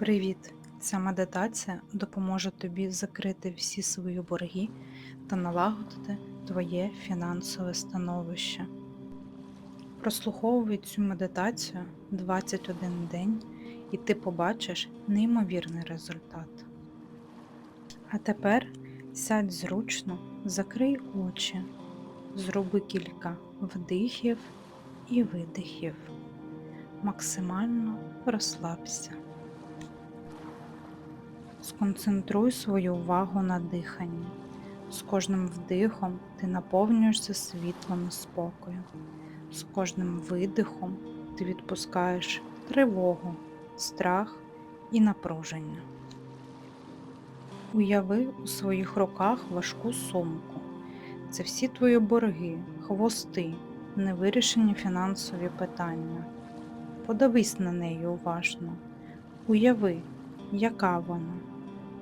Привіт! Ця медитація допоможе тобі закрити всі свої борги та налагодити твоє фінансове становище. Прослуховуй цю медитацію 21 день і ти побачиш неймовірний результат. А тепер сядь зручно, закрий очі, зроби кілька вдихів і видихів. Максимально розслабся. Сконцентруй свою увагу на диханні. З кожним вдихом ти наповнюєшся світлом і спокою. З кожним видихом ти відпускаєш тривогу, страх і напруження. Уяви у своїх руках важку сумку. Це всі твої борги, хвости, невирішені фінансові питання. Подивись на неї уважно. Уяви, яка вона,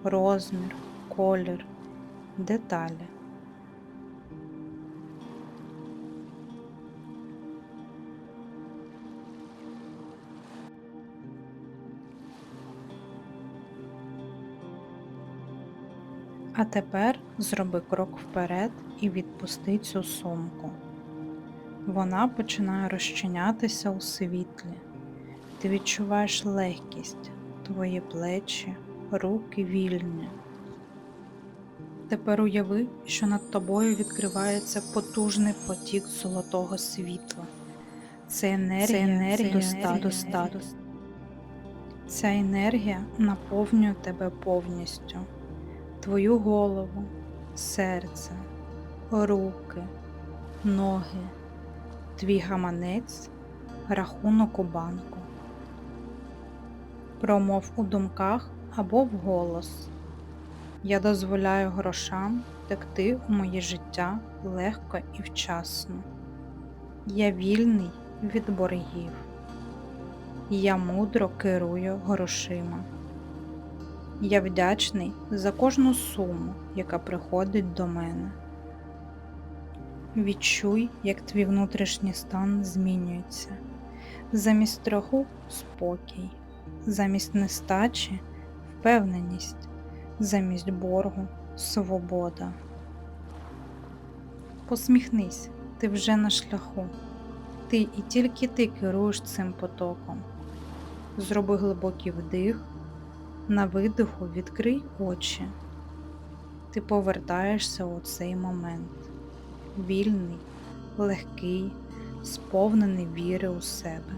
розмір, колір, деталі. А тепер зроби крок вперед і відпусти цю сумку. Вона починає розчинятися у світлі. Ти відчуваєш легкість, твої плечі, руки вільні. Тепер уяви, що над тобою відкривається потужний потік золотого світла. Це енергія, це енергія достатку. достатку. Ця енергія наповнює тебе повністю, твою голову, серце, руки, ноги, твій гаманець, рахунок у банку. Промов у думках або вголос. Я дозволяю грошам текти у моє життя легко і вчасно. Я вільний від боргів. Я мудро керую грошима. Я вдячний за кожну суму, яка приходить до мене. Відчуй, як твій внутрішній стан змінюється. Замість страху спокій, замість нестачі впевненість, замість боргу свобода. Посміхнись, ти вже на шляху. Ти і тільки ти керуєш цим потоком. Зроби глибокий вдих, на видиху відкрий очі. Ти повертаєшся у цей момент. Вільний, легкий, сповнений віри у себе.